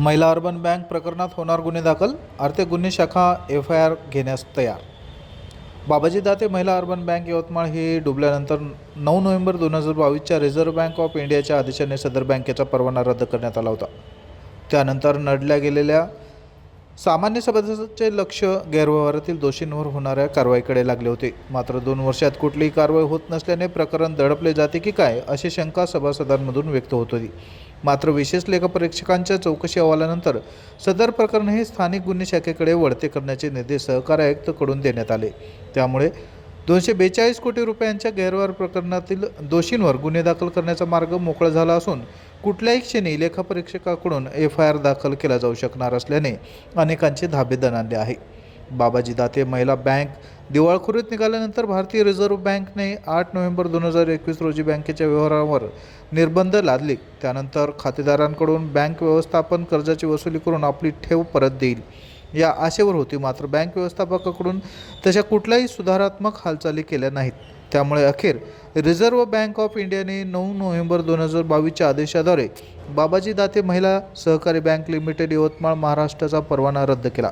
महिला urban bank प्रकरणात होणार गुन्हे दाखल आर्थिक गुन्हे शाखा एफ आय आर घेण्यास तयार. बाबाजी दाते महिला अर्बन बँक यवतमाळ ही डुबल्यानंतर नऊ नोव्हेंबर दोन हजार बावीसच्या रिझर्व्ह बँक ऑफ इंडियाच्या आदेशाने सदर बँकेचा परवाना रद्द करण्यात आला होता. त्यानंतर नडल्या गेलेल्या सामान्य सभासदांचे लक्ष गैरव्यवहारातील दोषींवर होणाऱ्या कारवाईकडे लागले होते. मात्र दोन वर्षात कुठलीही कारवाई होत नसल्याने प्रकरण दडपले जाते की काय अशी शंका सभासदांमधून व्यक्त होत होती. मात्र विशेष लेखापरीक्षकांच्या चौकशी अहवालानंतर सदर प्रकरण हे स्थानिक गुन्हे शाखेकडे वळते करण्याचे निर्देश सहकार आयुक्तकडून देण्यात आले. त्यामुळे दोनशे बेचाळीस कोटी रुपयांच्या गैरव्यवहार प्रकरणातील दोषींवर गुन्हे दाखल करण्याचा मार्ग मोकळा झाला असून कुठल्याही क्षणी लेखापरीक्षकाकडून एफ आय आर दाखल केला जाऊ शकणार असल्याने अनेकांचे धाबे दणाणले आहे. बाबाजी दाते महिला बँक दिवाळखोरीत निघाल्यानंतर भारतीय रिझर्व्ह बँकने आठ नोव्हेंबर दोन हजार एकवीस रोजी बँकेच्या व्यवहारावर निर्बंध लादले. त्यानंतर खातेदारांकडून बँक व्यवस्थापन कर्जाची वसुली करून आपली ठेव परत देईल. या आशेवर होती. मात्र बँक व्यवस्थापकाकडून तशा कुठल्याही सुधारात्मक हालचाली केल्या नाहीत. त्यामुळे अखेर रिझर्व्ह बँक ऑफ इंडियाने नऊ नोव्हेंबर दोन हजार बावीसच्या आदेशाद्वारे बाबाजी दाते महिला सहकारी बँक लिमिटेड यवतमाळ महाराष्ट्राचा परवाना रद्द केला.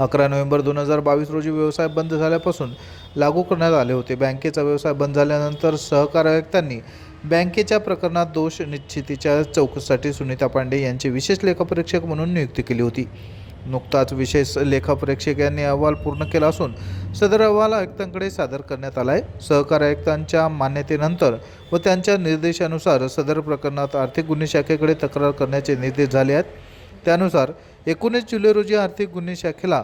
अकरा नोव्हेंबर दोन हजार बावीस रोजी व्यवसाय बंद झाल्यापासून लागू करण्यात आले होते. बँकेचा व्यवसाय बंद झाल्यानंतर सहकार आयुक्तांनी बँकेच्या प्रकरणात दोष निश्चितीच्या चौकशीसाठी सुनीता पांडे यांची विशेष लेखापरीक्षक म्हणून नियुक्ती केली होती. नुकताच विशेष लेखापरीक्षक यांनी अहवाल पूर्ण केला असून सदर अहवाल आयुक्तांकडे सादर करण्यात आला आहे सहकार आयुक्तांच्या मान्यतेनंतर व त्यांच्या निर्देशानुसार सदर प्रकरणात आर्थिक गुन्हे शाखेकडे तक्रार करण्याचे निर्देश झाले आहेत. त्यानुसार एकोणीस जुलै रोजी आर्थिक गुन्हे शाखेला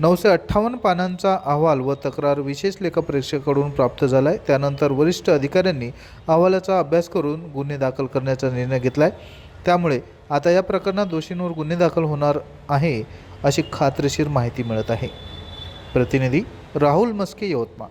नऊशे अठ्ठावन्न पानांचा अहवाल व तक्रार विशेष लेखापरीक्षकाकडून प्राप्त झाला आहे त्यानंतर वरिष्ठ अधिकाऱ्यांनी अहवालाचा अभ्यास करून गुन्हे दाखल करण्याचा निर्णय घेतला आहे त्यामुळे आता या प्रकरणात दोषींवर गुन्हे दाखल होणार आहे अशी खात्रीशीर माहिती मिळत आहे. प्रतिनिधी राहुल मस्के यवतमाळ.